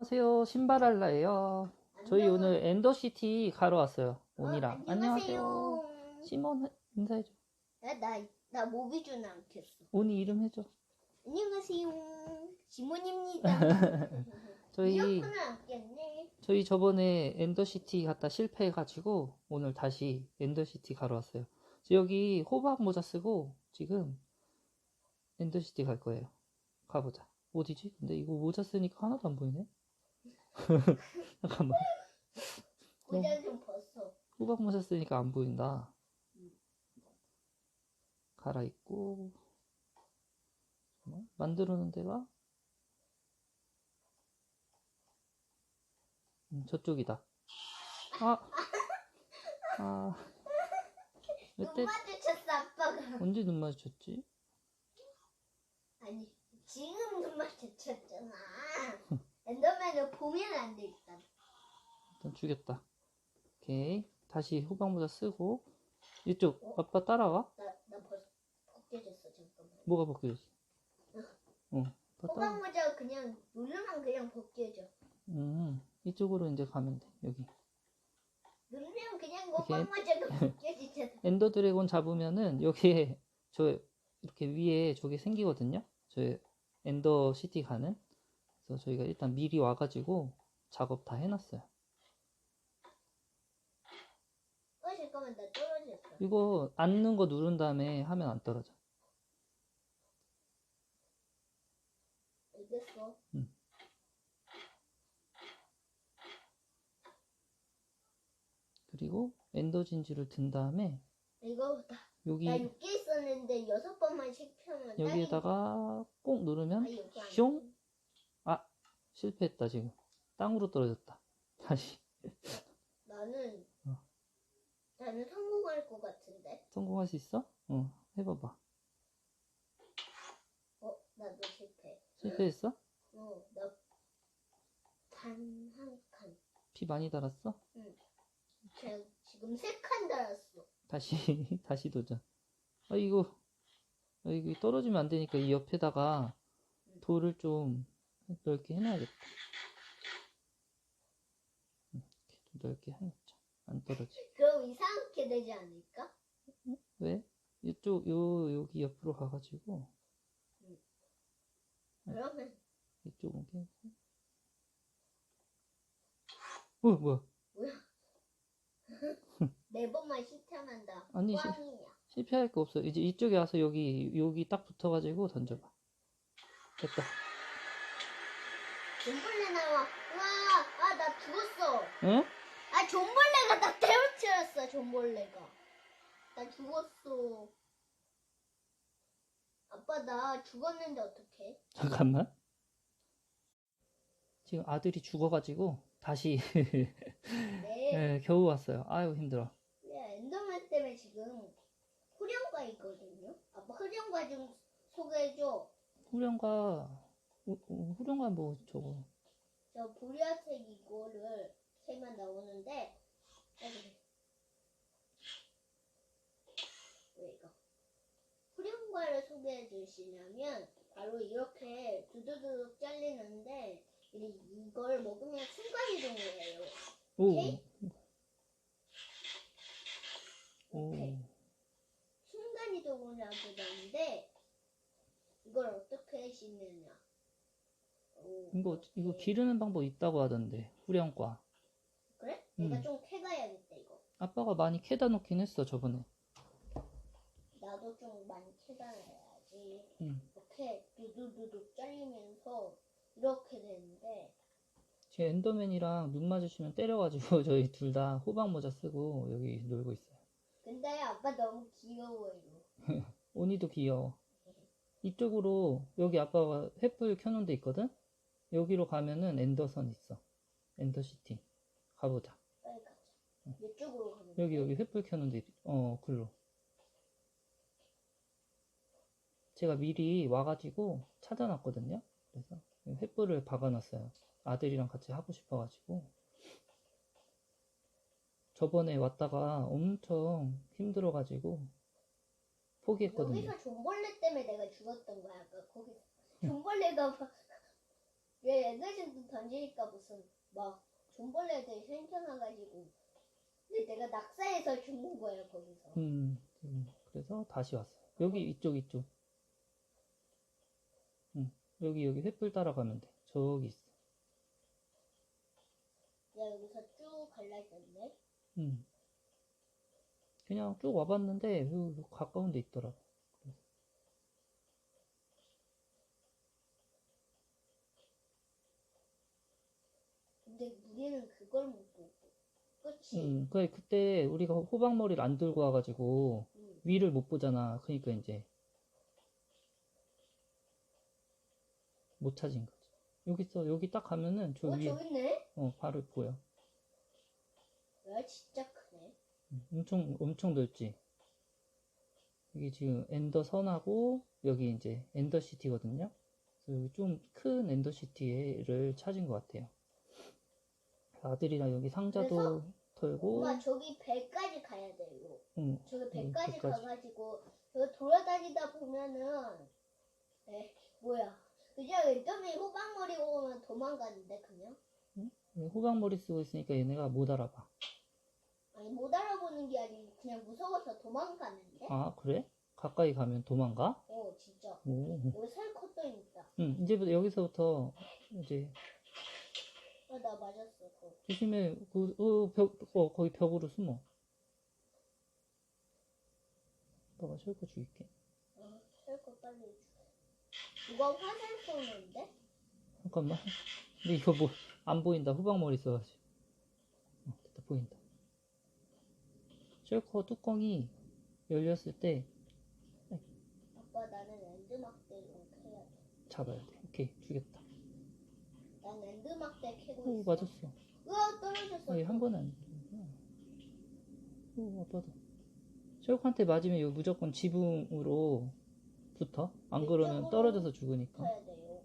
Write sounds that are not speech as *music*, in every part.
안녕하세요. 신발알라예요. 저희 오늘 엔더시티 가러 왔어요. 온이랑. 어, 안녕하세요. 시몬 인사해줘. 나, 나, 나 모비준 않겠어. 온이 이름 해줘. 안녕하세요. 지몬입니다. *laughs* 저희 이어폰을. 저희 저번에 엔더시티 갔다 실패해가지고 오늘 다시 엔더시티 가러 왔어요. 저 여기 호박 모자 쓰고 지금 엔더시티 갈 거예요. 가보자. 어디지? 근데 이거 모자 쓰니까 하나도 안 보이네. *laughs* 잠깐만. 모자 좀 벗어. 호박 모자 쓰니까 안 보인다. 갈아입고 잠깐만. 만들어 놓은 데가 음, 저쪽이다. 아, 아, 왜 눈 때, 마주쳤어, 아빠가. 언제 눈 마주쳤지? 아니, 지금 눈 마주쳤잖아. *laughs* 엔더맨을 보면 안 돼, 일단. 일단 죽였다. 오케이. 다시 호박 모자 쓰고 이쪽 아빠 따라와. 나, 나 벌써 벗겨졌어, 잠깐만. 뭐가 벗겨졌어? *laughs* 어, 따라. 호박 모자 그냥 누르면 그냥 벗겨져. 음, 이쪽으로 이제 가면 돼. 여기. 누르면 그냥 이렇게 호박 모자가 *laughs* 벗겨지잖아. 엔더 드래곤 잡으면은 여기에 *laughs* 저 이렇게 위에 저게 생기거든요. 저 엔더 시티 가는. 그래서 저희가 일단 미리 와가지고 작업 다 해놨어요. 어, 잠깐만, 나 떨어졌어. 이거 앉는 거 누른 다음에 하면 안 떨어져. 알겠어. 그리고 엔더 진주를 든 다음에 이거 나, 여기 나 6개 있었는데 여섯 번만 실패하면 여기에다가 꼭 누르면 아, 숑아 실패했다 지금 땅으로 떨어졌다. *laughs* 다시 나는 어. 나는 성공할 것 같은데. 성공할 수 있어? 어 해봐봐. 어, 나도 실패. 실패했어? 어, 나 단 한 칸. 피 많이 달았어? 제 지금 세 칸 달았어. 다시 *laughs* 다시 도전. 아 이거 아, 이거 떨어지면 안 되니까 이 옆에다가 돌을 좀 넓게 해놔야겠다. 넓게 해놓자. 안 떨어지. 그럼 이상하게 되지 않을까? 왜? 이쪽 요 여기 옆으로 가가지고 그러면 이쪽은 깨고. 어 뭐야? 네 *laughs* 번만 실패하면 나 아니, 실- 꽝이야. 실패할 거 없어. 이제 이쪽에 와서 여기 여기 딱 붙어가지고 던져봐. 됐다. 존벌레 나와. 와, 아, 나 죽었어. 응? 아, 존벌레가 나 때려치웠어, 존벌레가. 나 죽었어. 아빠, 나 죽었는데 어떡해? 잠깐만. 지금 아들이 죽어가지고 다시 네. *laughs* 예, 겨우 왔어요. 아유 힘들어. 네, 엔더맨 때문에 지금 후렴가 있거든요. 아빠 후렴가 좀 소개해줘. 후렴가 후렴가 뭐 저거 저 보라색 이거를 세면 나오는데 왜 이거 후렴가를 소개해 주시냐면 바로 이렇게 두두두둑 잘리는데 이- 이걸 먹으면 순간이동이에요. 오. 오케이? 오. 오케이. 순간이동을 하게 되는데 이걸 어떻게 씻느냐? 오, 이거 이거. 기르는 방법 있다고 하던데 후렴과. 그래? 내가 음. 좀 캐가야겠다 이거. 아빠가 많이 캐다 놓긴 했어 저번에. 나도 좀 많이 캐가야지. 응. 이렇게 두두두둑 잘리면서 이렇게 되는데 제 엔더맨이랑 눈 마주치면 때려가지고 *laughs* 저희 둘 다 호박 모자 쓰고 여기 놀고 있어요. 근데 아빠 너무 귀여워요. 오니도 *laughs* 귀여워. 이쪽으로 여기 아빠가 횃불 켜놓은 데 있거든? 여기로 가면은 엔더선 있어. 엔더시티. 가보자. 빨리 가자. 이쪽으로 가면 여기 돼? 여기 횃불 켜놓은 데 있- 어 글로. 제가 미리 와가지고 찾아놨거든요. 그래서 횃불을 박아놨어요. 아들이랑 같이 하고 싶어가지고. 저번에 왔다가 엄청 힘들어가지고 포기했거든요. 여기서 존벌레 때문에 내가 죽었던 거야. 아까 거기 존벌레가 막얘 애들도 던지니까 무슨 막 존벌레들이 생겨나가지고 근데 내가 낙사해서 죽는 거예요 거기서 음, 음, 그래서 다시 왔어. 여기 이쪽 이쪽. 응, 여기 여기 횃불 따라가면 돼. 저기 있어. 내가 여기서 쭉 갈라졌네 음. 그냥 쭉 와봤는데 여기 가까운 데 있더라고. 그래서 근데 우리는 그걸 못 보고 그치? 음, 그래 그때 우리가 호박머리를 안 들고 와가지고 응. 위를 못 보잖아. 그러니까 이제 못 찾은 거지. 여기 있어. 여기 딱 가면은 저 어 위에 저기 있네? 어 바로 보여. 야 진짜 크네 음, 엄청 엄청 넓지. 여기 지금 엔더 선하고 여기 이제 엔더 시티거든요. 그래서 여기 좀 큰 엔더 시티를 찾은 것 같아요. 아들이랑 여기 상자도 그래서 털고, 엄마 저기 배까지 가야 돼요 응, 저기 배까지 음, 배까지. 가가지고 저기 돌아다니다 보면은 에 뭐야. 그냥 점이 호박머리 오면 도망가는데 그냥? 호박머리 쓰고 있으니까 얘네가 못 알아봐. 아니 못 알아보는 게 아니고 그냥 무서워서 도망가는데? 아 그래? 가까이 가면 도망가? 어 진짜. 오, 여기 살 컷도 있다. 응, 이제부터 여기서부터 이제 아나 맞았어 그거. 조심해. 그, 어, 벽, 어, 거기 벽으로 숨어. 너가 철거 죽일게. 어, 살컷 빨리 줘 누가 화살 쏘는데? 잠깐만. 근데 이거 뭐, 안 보인다. 후방머리 써가지고. 어, 됐다, 보인다. 셜커 뚜껑이 열렸을 때 아빠 나는 엔드막대 좀 캐야 돼. 잡아야 돼. 오케이, 죽였다. 오, 있어. 맞았어. 으아 떨어졌어. 어, 얘한 번에 안. 오, 아빠도. 셜커한테 맞으면 이거 무조건 지붕으로 붙어. 안 그러면 떨어져서 죽으니까. 돼요.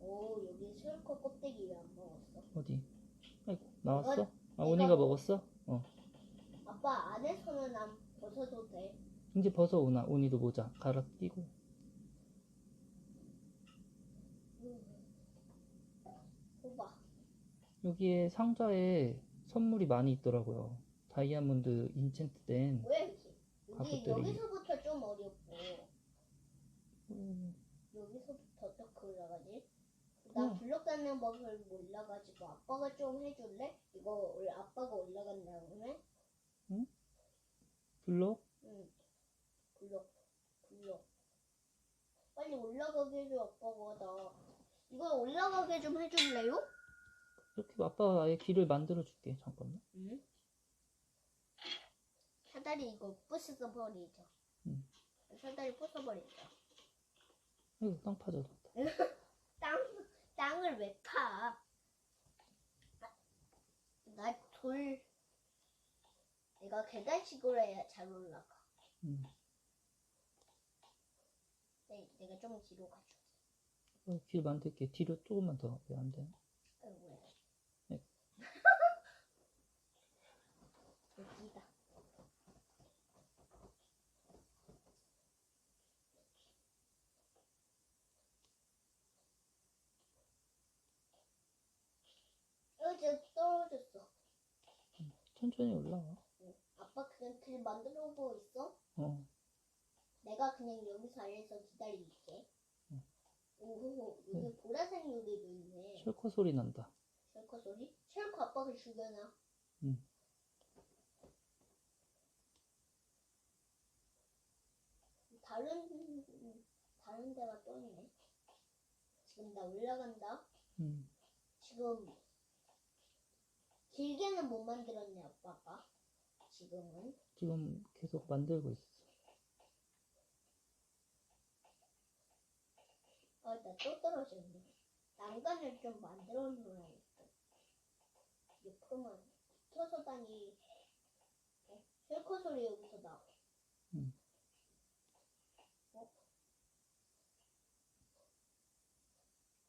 오 여기 슬커 껍데기 왜 안 먹었어? 어디? 아이고, 나왔어? 아, 오니가 먹- 먹었어? 어. 아빠 안에서는 안 벗어도 돼. 이제 벗어 오나. 오니도 모자 갈아 끼고. 호박. 여기에 상자에 선물이 많이 있더라고요. 다이아몬드 인챈트 된. 왜 이렇게? 여기 가구들이. 여기서부터 좀 어렵고 음, 여기서부터 어떻게 올라가지? 나 응. 블록 닿는 법을 몰라가지고 아빠가 좀 해줄래? 이거 올- 아빠가 올라간 다음에 블록? 응 블록 블록 빨리 올라가게 해줘 아빠가 나 이거 올라가게 좀 해줄래요? 이렇게 아빠가 아예 길을 만들어 줄게. 잠깐만. 응 사다리 이거 부숴 버리자 응. 사다리 부숴 버리자 아이고, 땅 파져졌다. *laughs* 땅, 땅을 왜 파? 나 돌, 내가 계단식으로 해야 잘 올라가. 음. 네, 내가 좀 뒤로 가줘. 어, 길 만들게. 뒤로 조금만 더. 왜 안 되나? 아이고야. 네. 여기다. 어제 떨어졌어. 천천히 올라와. 응. 아빠 그냥 길 만들어 보고 있어? 어. 내가 그냥 여기서 아래서 기다릴게. 응. 오호, 여기 보라색 요리도 있네. 철커 소리 난다. 셜커 소리? 셜커 아빠가 죽여놔. 응. 다른, 다른 데가 또 있네. 지금 나 올라간다. 음. 지금, 길게는 못 만들었네, 아빠가. 지금은. 지금 계속 만들고 있어. 아, 나또 떨어졌네. 난간을 좀 만들어 놓아야겠다. 옆으로만 켜서 다니. 어? 셜커 소리 여기서 나. 음. 어?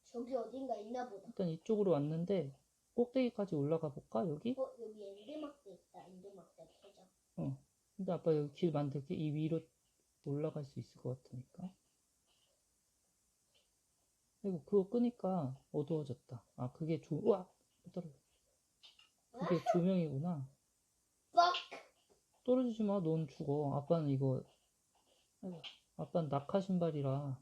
저기 어딘가 있나 보다. 일단 이쪽으로 왔는데 꼭대기까지 올라가 볼까? 여기? 어, 여기 엔드막대 있다. 엔드막대 켜자. 근데 아빠 여기 길 만들게. 이 위로 올라갈 수 있을 것 같으니까. 이거 그거 끄니까 어두워졌다. 아 그게 조 우와 떨어져. 그게 조명이구나. 뻑! 떨어지지 마. 넌 죽어. 아빠는 이거 아빠는 낙하 신발이라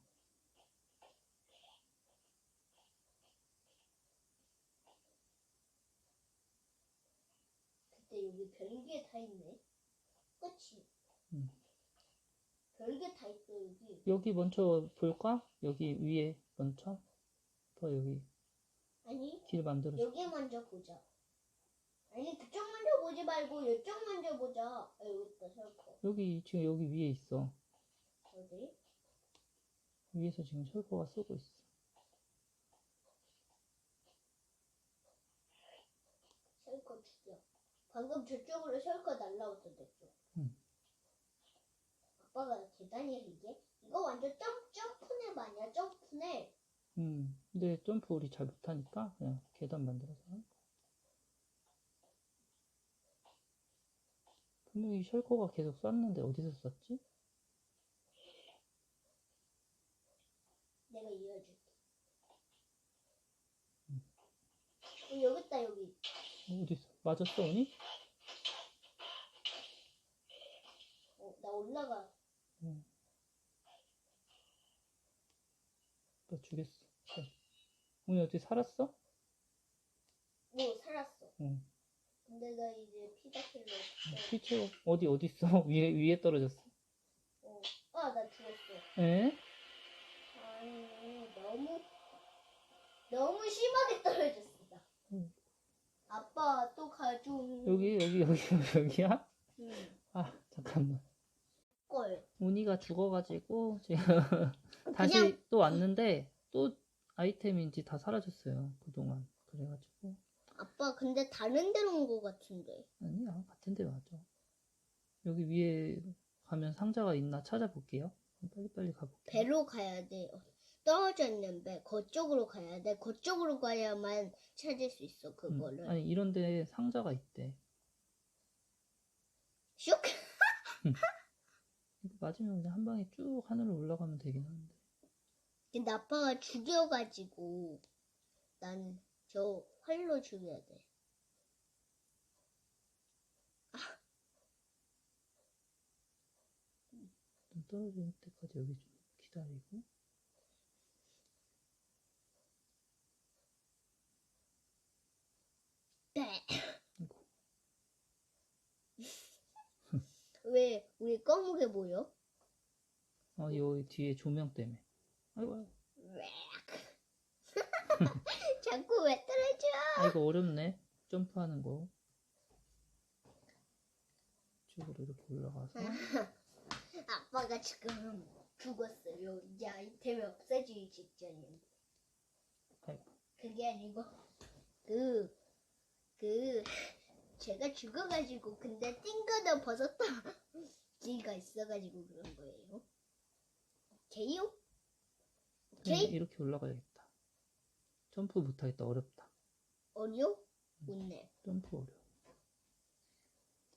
그때 여기 별게 다 있네. 그치? 응. 별게 다 있어, 여기. 여기 먼저 볼까? 여기 위에 먼저 더 여기 아니, 길 만들어. 여기 먼저 보자. 아니, 그쪽 먼저 보지 말고 이쪽 먼저 보자. 아, 여기 있다, 설거. 여기 지금 여기 위에 있어. 어디? 위에서 지금 철거가 쓰고 있어. 설거 죽여. 방금 저쪽으로 설거 날라왔어, 내쪽. 응. 아빠가 계단이야, 이게? 이거 완전 점, 점프네 마냐, 점프네. 음, 근데 점프 우리 잘 못하니까 그냥 계단 만들어서. 하는 거야. 분명히 셜커가 계속 쐈는데 어디서 쐈지? 내가 이어줄게. 어, 여기 있다, 여기. 어디 있어? 맞았어, 언니? 어, 나 올라가. 응. 너 죽였어. 네. 언니 어디 살았어? 뭐, 살았어. 응. 근데 나 이제 피가 필요 없어. 피 채워. 어디 어디 있어? *laughs* 위에 위에 떨어졌어. 어. 아, 나 죽었어. 에? 아니, 너무, 너무 심하게 떨어졌어. 아빠 또 가져. 여기 여기 여기 여기야? 응. 아 잠깐만. 걸. 운이가 죽어가지고 지금 다시 그냥- 또 왔는데 또 아이템인지 다 사라졌어요 그동안 그래가지고 아빠 근데 다른 데로 온 거 같은데. 아니야 같은 데 맞아 여기 위에 가면 상자가 있나 찾아볼게요 빨리빨리 가볼게요 배로 가야 돼. 배. 그쪽으로 가야 돼. 그쪽으로 가야만 찾을 수 있어, 음, 그거를. 아니 이런데 상자가 있대 슉! 이거 *laughs* 맞으면 그냥 한 방에 쭉 하늘로 올라가면 되긴 하는데 근데 아빠가 죽여가지고 나는 저 활로 죽여야 돼. 좀 떨어질 때까지 여기 좀 기다리고 네. 아이고. 왜 우리 검게 보여? 아 여기 뒤에 조명 때문에 아이고 아이고. *laughs* 자꾸 왜 떨어져? 아 이거 어렵네 점프하는 거 이쪽으로 이렇게 올라가서 아빠가 지금 죽었어요. 이제 아이템이 없어지기. 아이고. 그게 아니고 그, 그 제가 죽어가지고 근데 띵거도 벗었다 *laughs* 지가 있어가지고 그런 거예요. 오케이요? 그냥 오케이? 이렇게 올라가야겠다 점프 못하겠다 어렵다 어려워? 못내 점프 어려워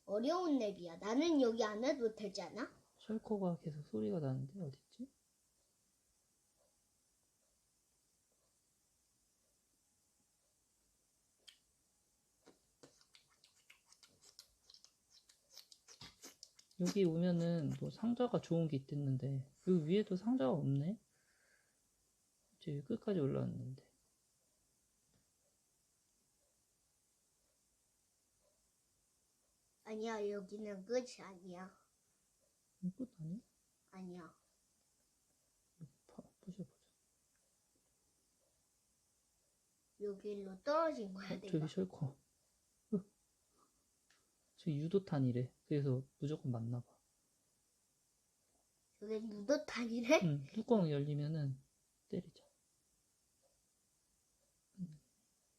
어려운 랩이야. 나는 여기 안 해도 되잖아? 셜커가 계속 소리가 나는데 어딨지? 여기 오면은 뭐 상자가 좋은 게 있댔는데 여기 위에도 상자가 없네? 이제 끝까지 올라왔는데 아니야, 여기는 끝이 아니야. 이거 끝 아니야? 아니야. 파, 부셔보자 여기로 떨어진 거야, 어, 내가. 저기 으. 저기 유도탄이래 그래서 무조건 맞나봐 여기 무도탄이래? 응, 뚜껑 열리면은 때리자. 음,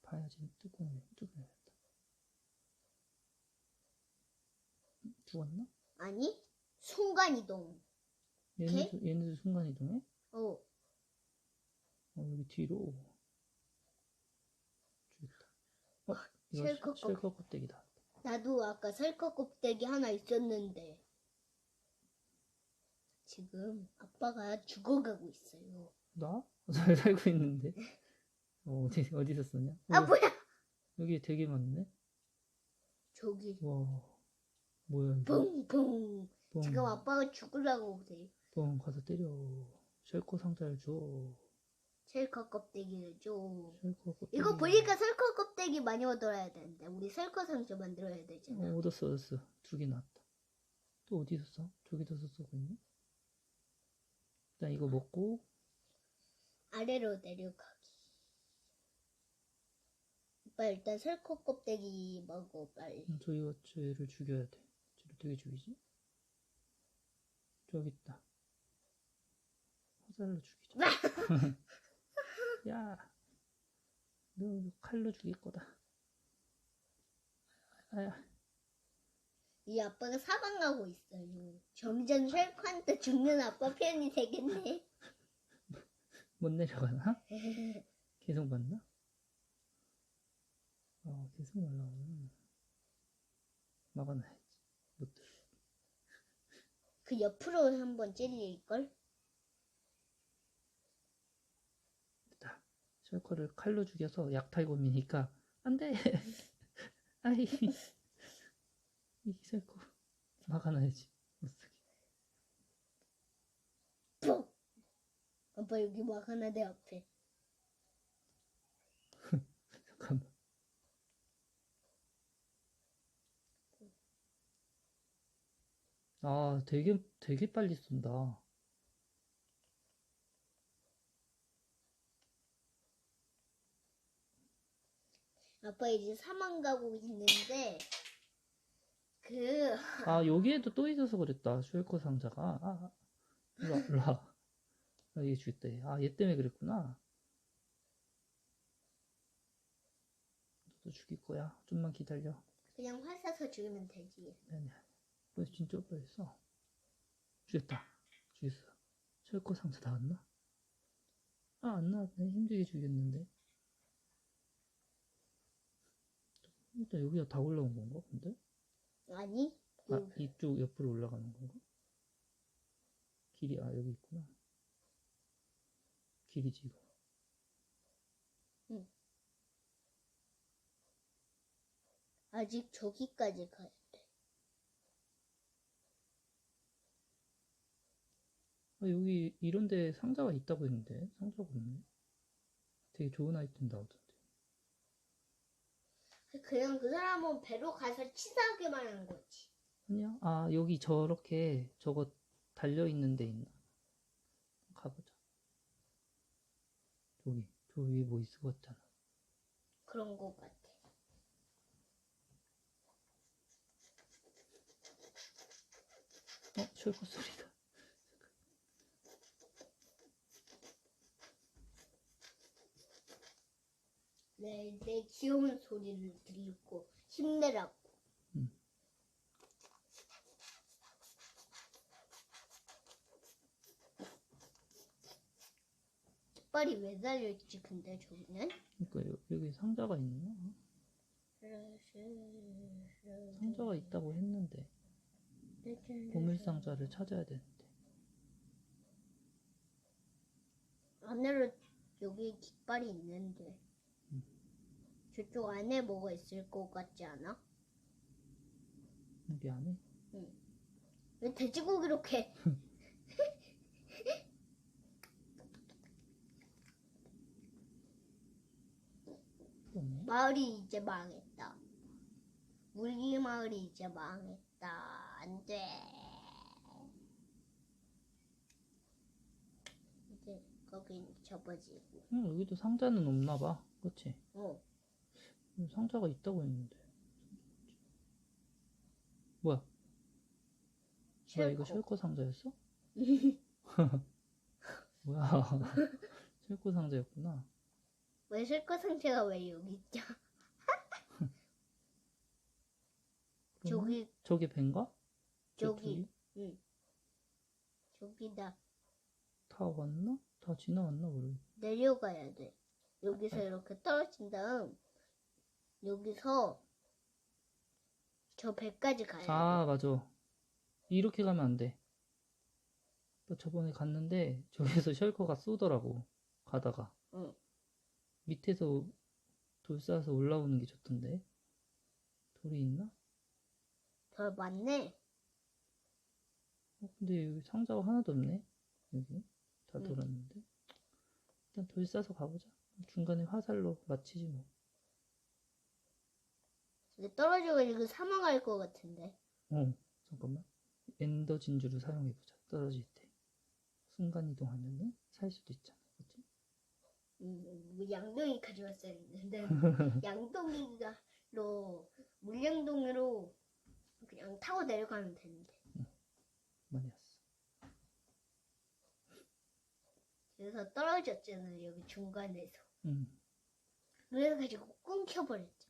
봐야지 뚜껑을 뚜껑 열렸다. 음, 죽었나? 아니, 순간이동. 얘네도 얘네도 순간 이동해? 어, 어 여기 뒤로. 죽였다. 어 이거 셜커 껍데기다. 나도 아까 설거 껍데기 하나 있었는데. 지금 아빠가 죽어가고 있어요. 나? *laughs* 잘 살고 있는데. 어, 어디, 어디서 썼냐? 아 어, 뭐야? 여기 되게 많네? 저기 와, 뭐야, 이거. 뿡뿡. 뻥, 지금 아빠가 죽으라고 그래. 뻥, 가서 때려. 셜코 상자를 줘. 셀커 껍데기를 껍데기. 이거 보니까 설커 껍데기 많이 얻어야 되는데 우리 설커 상자 만들어야 되잖아. 어, 얻었어, 얻었어. 두 개 나왔다. 또 어디서 써? 저기도 써고 있네? 일단 이거 먹고, 아래로 내려가기. 오빠 일단 설커 껍데기 먹어 빨리. 음, 저희와 쟤를 죽여야 돼. 쟤를 어떻게 죽이지? 저기 있다. 화살로 죽이자. *laughs* 야, 너 칼로 죽일 거다. 아야, 이 아빠가 사방하고 있어요. 점점 셜커한테 죽는 아빠 편이 되겠네. *laughs* 못 내려가나? *laughs* 계속 봤나? 어, 계속 날라오네. 막아놔야지. 못 들어. 그 옆으로 한번 찔릴걸? 됐다. 셜커를 칼로 죽여서 약탈곰이니까 안 돼. *laughs* 아이. 이 셜커 막아놔야지. 못 쓰게. 푹! 아빠 여기 막 하나 내 앞에. *laughs* 잠깐만. 아, 되게 되게 빨리 쏜다. 아빠 이제 사망 가고 있는데 그 아, 여기에도 또 있어서 그랬다. 슈얼커 상자가. 아, 아. 일로 와, 일로 와. 아, 얘 죽였다. 얘. 아, 얘 때문에 그랬구나. 너도 죽일 거야. 좀만 기다려. 그냥 활 쏴서 죽이면 되지. 아니, 아니. 왜 진짜 오빠였어? 죽였다. 죽였어. 슈얼커 상자 나왔나? 아, 안 나왔네. 힘들게 죽였는데. 일단 여기가 다 올라온 건가, 근데? 아니? 아, 요- 이쪽 옆으로 올라가는 건가? 길이, 아, 여기 있구나. 길이지, 이거. 아직 저기까지 가야 돼. 아, 여기 이런 데 상자가 있다고 했는데, 상자가 없네. 되게 좋은 아이템 나오던데. 그냥 그 사람은 배로 가서 치사하게만 한 거지. 아니야? 아, 여기 저렇게 저거 달려있는 데 있나? 가보자. 저기, 저 위에 뭐 있을 것 같잖아. 그런 거 같아. 어, 셜코 소리다. 내, 내 귀여운 소리를 들고 힘내라고. 음. 깃발이 왜 달려있지, 근데 저기는? 그러니까 여, 여기 상자가 있나? 상자가 있다고 했는데, 보물 상자를 찾아야 되는데. 안으로 여기 깃발이 있는데 음. 저쪽 안에 뭐가 있을 것 같지 않아? 여기 안에? 왜 돼지고기 이렇게 또 없네? 마을이 이제 망했다. 우리 마을이 이제 망했다. 안 돼. 이제 거긴 접어지고. 응, 여기도 상자는 없나 봐. 그치? 어. 음, 상자가 있다고 했는데. 뭐야? *laughs* *laughs* 뭐야, 이거. 셜코 상자였어? 뭐야. 셜코 상자였구나. 왜 실컷 상태가 왜 여기 있죠? *laughs* 저기 저게 벤가? 저기? 응. 저기다 다 왔나? 다 지나왔나 모르겠 내려가야 돼. 여기서 이렇게 떨어진 다음 여기서 저 배까지 가야 돼. 아, 맞아. 이렇게 가면 안 돼. 나 저번에 갔는데, 저기서 *laughs* 셜커가 쏘더라고. 가다가 응. 밑에서 돌 쌓아서 올라오는 게 좋던데 돌이 있나? 더 많네. 어, 근데 여기 상자가 하나도 없네 여기 다 응. 돌았는데 일단 돌 싸서 가보자 중간에 화살로 마치지 뭐 떨어져가지고 사망할 것 같은데. 어, 잠깐만. 엔더 진주를 사용해보자. 떨어질 때. 순간이동하면은 살 수도 있잖아. 그치? 음, 뭐 양동이 가져왔어야 했는데 *laughs* 양동이가로 물량동으로 그냥 타고 내려가면 되는데. 많이 왔어. 그래서 떨어졌잖아요 여기 중간에서. 응. 그래가지고 끊겨버렸죠.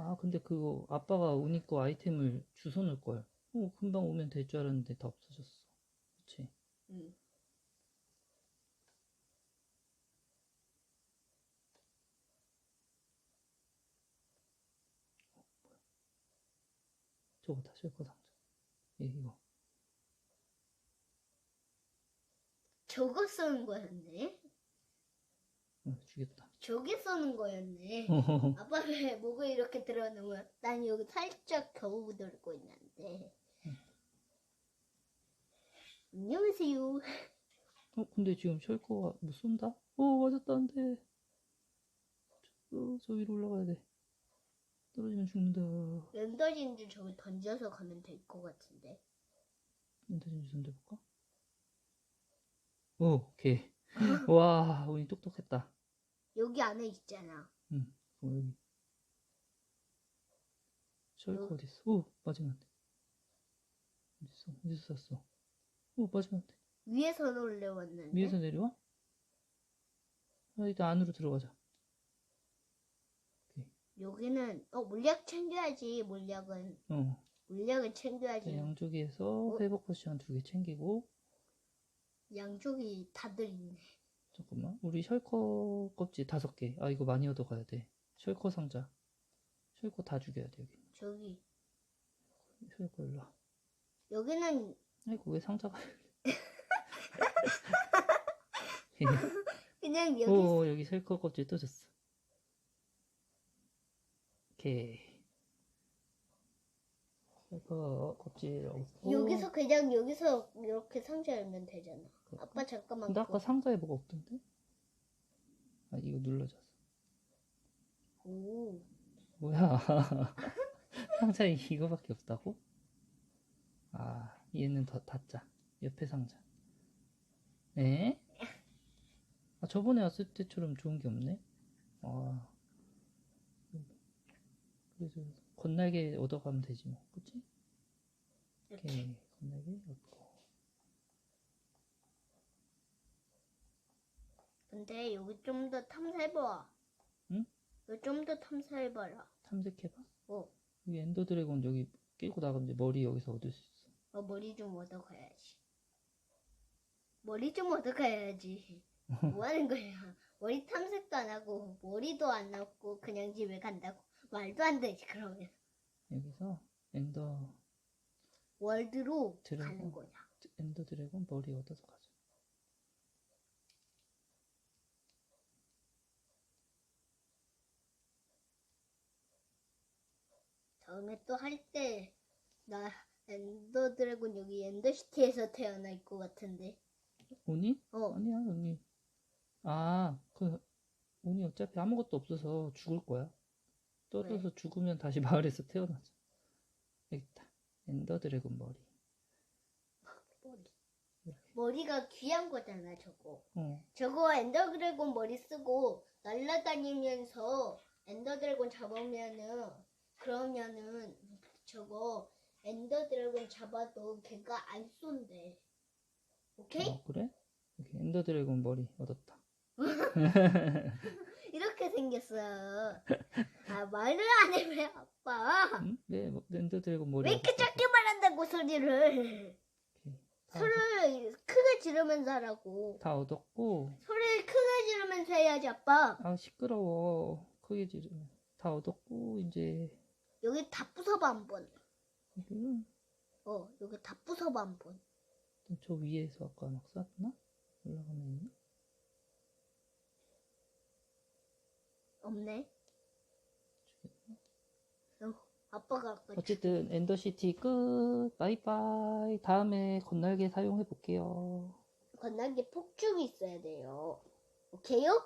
아, 근데 그거 아빠가 우니 거 아이템을 주워 놓을 걸. 어, 금방 오면 될 줄 알았는데 다 없어졌어. 그치? 음. 저거다, 실거 상자. 예, 이거. 저거 쓰는 거였네. 어, 죽였다. 저기 쓰는 거였네. 어, 아빠 왜 목을 이렇게 들어놓으면 난 여기 살짝 겨우 들고 있는데. 안녕하세요. 어, 근데 지금 셜거가 뭐 쏜다? 어, 맞았다, 안 돼. 저, 저 위로 올라가야 돼. 떨어지면 죽는다. 랜더진들 저기 던져서 가면 될 것 같은데. 엔더 진주 손대볼까? 오, 오케이. *laughs* 와, 우리 똑똑했다. 여기 안에 있잖아. 응, 어, 여기. 셜크 여기. 어딨어? 오, 맞으면 안 돼. 어딨어? 어디서 쐈어? 오, 맞으면 안 돼. 위에서 올려왔는데. 위에서 내려와? 아, 일단 안으로 들어가자. 여기는 어 물약 챙겨야지. 물약은 어, 물약을 자, 챙겨야지. 양쪽에서 어? 회복 포션 두 개 챙기고, 양쪽이 다들 있네. 잠깐만. 우리 셜커 껍질 다섯 개. 아, 이거 많이 얻어가야 돼. 셜커 상자. 셜커 다 죽여야 돼, 여기. 저기 셜커 일로 와. 여기는 아이고, 왜 상자가. *laughs* 그냥 여기 오, 여기 셜커 껍질 떠졌어. 오케이. 셜커 껍질 없고. 여기서 그냥 여기서 이렇게 상자 열면 되잖아. 아빠 잠깐만. 근데 아까 그거- 상자에 뭐가 없던데? 아, 이거 눌러졌어. 오. 뭐야. *laughs* 상자에 이거밖에 없다고? 아, 얘는 더 닫자. 옆에 상자. 에? 아, 저번에 왔을 때처럼 좋은 게 없네? 아. 그래서 건날개 얻어가면 되지 뭐. 그치? 오케이. 건날개 얻고. 근데 여기 좀 더 탐사해봐. 응? 여기 좀 더 탐사해봐라. 탐색해봐. 어. 여기 엔더 드래곤 여기 깨고 나가면 이제 머리 여기서 얻을 수 있어. 어, 머리 좀 얻어가야지. 머리 좀 얻어가야지. *laughs* 뭐 하는 거야? 머리 탐색도 안 하고, 머리도 안 넣고, 그냥 집에 간다고. 말도 안 되지, 그러면. 여기서 엔더 월드로 드래곤. 가는 거야. 엔더 드래곤 머리 얻어서 가자. 다음에 또 할 때, 나 엔더 드래곤 여기 엔더시티에서 태어날 것 같은데. 오니? 어, 아니야, 오니. 아, 그 오니 어차피 아무것도 없어서 죽을 거야. 떨어져서 죽으면 다시 *laughs* 마을에서 태어나자. 여기 있다. 엔더 드래곤 머리. 머리. 머리가 귀한 거잖아, 저거. 어, 저거 엔더 드래곤 머리 쓰고 날라다니면서 엔더 드래곤 잡으면은 그러면은 저거 엔더 드래곤 잡아도 걔가 안 쏜대. 오케이? 어, 그래? 여기 엔더 드래곤 머리 얻었다. *laughs* 이렇게 생겼어. 아 말을 안 해 왜 아빠? 응? 네, 뭐, 엔더 드래곤 머리 왜 이렇게 얻었다고. 작게 말한다고 소리를? 오케이. 소리를 크게 지르면서 하라고. 다 얻었고, 소리를 크게 지르면서 해야지 아빠. 아, 시끄러워. 크게 지르면. 다 얻었고, 이제, 여기 다 부숴봐 한번. 여기는 어 여기 다 부숴봐 한번. 저 위에서 아까 막 쐈나? 올라가면 있나? 없네. 어, 아빠가 아까 어쨌든 엔더시티 끝. 바이바이. 다음에 건날개 사용해 볼게요. 건날개 폭죽이 있어야 돼요. 오케이요?